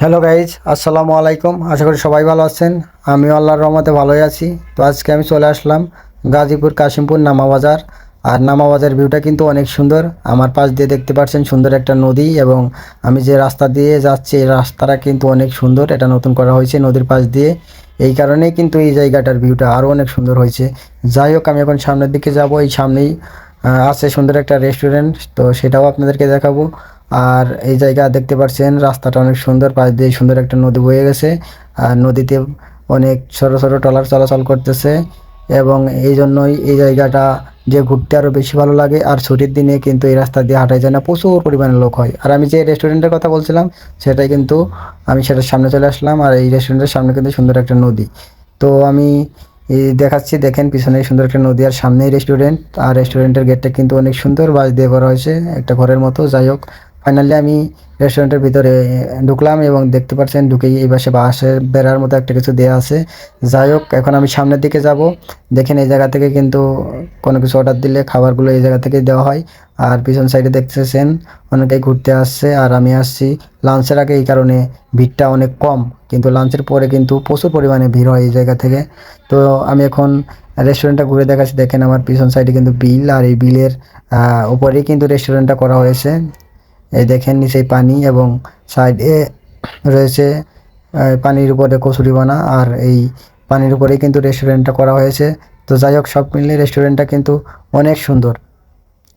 Hello guys আসসালামু আলাইকুম আশা করি সবাই ভালো আছেন। আমি আল্লাহর রহমতে ভালোই আছি। তো আজকে আমি চলে আসলাম গাজীপুর কাশিমপুর নামা বাজার। আর নামা বাজার ভিউটা কিন্তু অনেক সুন্দর। আমার পাশ দিয়ে দেখতে পাচ্ছেন সুন্দর একটা নদী এবং আমি যে রাস্তা দিয়ে যাচ্ছি, এই রাস্তাটা কিন্তু অনেক সুন্দর। এটা নতুন করা হয়েছে নদীর পাশ দিয়ে। এই কারণেই কিন্তু এই জায়গাটার ভিউটা আরও অনেক সুন্দর হয়েছে। যাই হোক, আমি এখন সামনের দিকে যাব। এই সামনেই আছে সুন্দর একটা রেস্টুরেন্ট। তো সেটাও আপনাদেরকে দেখাবো। আর এই জায়গা দেখতে পাচ্ছেন, রাস্তাটা অনেক সুন্দর, পাশ দিয়ে সুন্দর একটা নদী বয়ে গেছে। আর নদীতে অনেক ছোট ছোট ট্রলার চলাচল করতেছে এবং এই জন্যই এই জায়গাটা যে ঘুরতে আরও বেশি ভালো লাগে। আর ছুটির দিনে কিন্তু এই রাস্তা দিয়ে হাঁটাই যায় না, প্রচুর পরিমাণে লোক হয়। আর আমি যে রেস্টুরেন্টের কথা বলছিলাম, সেটাই কিন্তু আমি সেটার সামনে চলে আসলাম। আর এই রেস্টুরেন্টের সামনে কিন্তু সুন্দর একটা নদী। তো আমি দেখাচ্ছি, দেখেন পিছনে সুন্দর একটা নদী আর সামনেই রেস্টুরেন্ট আর রেস্টুরেন্টের গেটটা কিন্তু অনেক সুন্দর বাস দিয়ে করা হয়েছে, একটা ঘরের মতো। যাই হোক ফাইনালি আমি রেস্টুরেন্টের ভিতরে ঢুকলাম এবং দেখতে পাচ্ছেন ঢুকেই এই পাশে বাঁশের বেড়ার মতো একটা কিছু দেওয়া আছে। যাই হোক, এখন আমি সামনের দিকে যাব। দেখেন এই জায়গা থেকে কিন্তু কোনো কিছু অর্ডার দিলে খাবারগুলো এই জায়গা থেকেই দেওয়া হয়। আর পিছন সাইডে দেখতেছেন অনেকেই ঘুরতে আসছে আর আমি আসছি। লাঞ্চের আগে এই কারণে ভিড়টা অনেক কম, কিন্তু লাঞ্চের পরে কিন্তু প্রচুর পরিমাণে ভিড় হয় এই জায়গা থেকে। তো আমি এখন রেস্টুরেন্টটা ঘুরে দেখাচ্ছি। দেখেন আমার পিছন সাইডে কিন্তু বিল আর এই বিলের উপরেই কিন্তু রেস্টুরেন্টটা করা হয়েছে। এই দেখেন নিচে পানি এবং সাইডে রয়েছে পানির উপরে কচুরিপানা আর এই পানির উপরেই কিন্তু রেস্টুরেন্টটা করা হয়েছে। তো যাই হোক, সব মিলিয়ে রেস্টুরেন্টটা কিন্তু অনেক সুন্দর।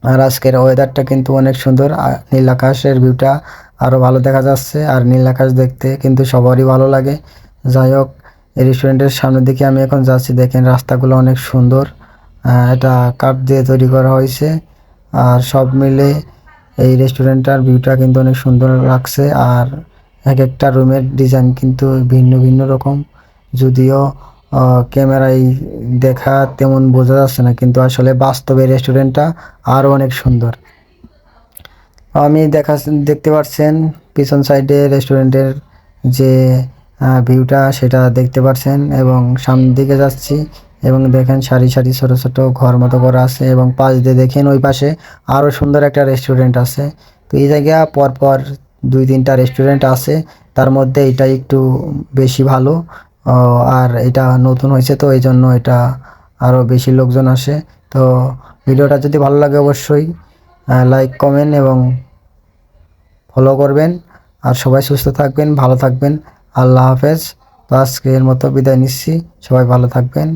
আর আজকের ওয়েদারটা কিন্তু অনেক সুন্দর। নীল আকাশের ভিউটা আরও ভালো দেখা যাচ্ছে আর নীল আকাশ দেখতে কিন্তু সবারই ভালো লাগে। যাই হোক, এই রেস্টুরেন্টের সামনের দিকে আমি এখন যাচ্ছি। দেখেন রাস্তাগুলো অনেক সুন্দর। এটা কাঠ দিয়ে তৈরি করা হয়েছে। আর সব মিলে এই রেস্টুরেন্টটার ভিউটা কিন্তু অনেক সুন্দর লাগছে আর এক একটা রুমের ডিজাইন কিন্তু ভিন্ন ভিন্ন রকম। যদিও ক্যামেরায় দেখা তেমন বোঝা যাচ্ছে না, কিন্তু আসলে বাস্তবে রেস্টুরেন্টটা আরও অনেক সুন্দর। আমি দেখা, দেখতে পাচ্ছেন পিছন সাইডে রেস্টুরেন্টের যে ভিউটা সেটা দেখতে পাচ্ছেন এবং সামনের দিকে যাচ্ছি। এবং দেখেন সারি সারি ছোট ছোট ঘর মতো করা আছে এবং পাশ দিয়ে দেখেন ওই পাশে আরও সুন্দর একটা রেস্টুরেন্ট আছে। তো এই জায়গা পরপর দুই তিনটা রেস্টুরেন্ট আছে। তার মধ্যে এটা একটু বেশি ভালো আর এটা নতুন হয়েছে তো এই জন্য এটা আরও বেশি লোকজন আসে। তো ভিডিওটা যদি ভালো লাগে অবশ্যই লাইক কমেন্ট এবং ফলো করবেন। আর সবাই সুস্থ থাকবেন, ভালো থাকবেন। আল্লাহ হাফেজ। তো আজকের মতো বিদায় নিচ্ছি। সবাই ভালো থাকবেন।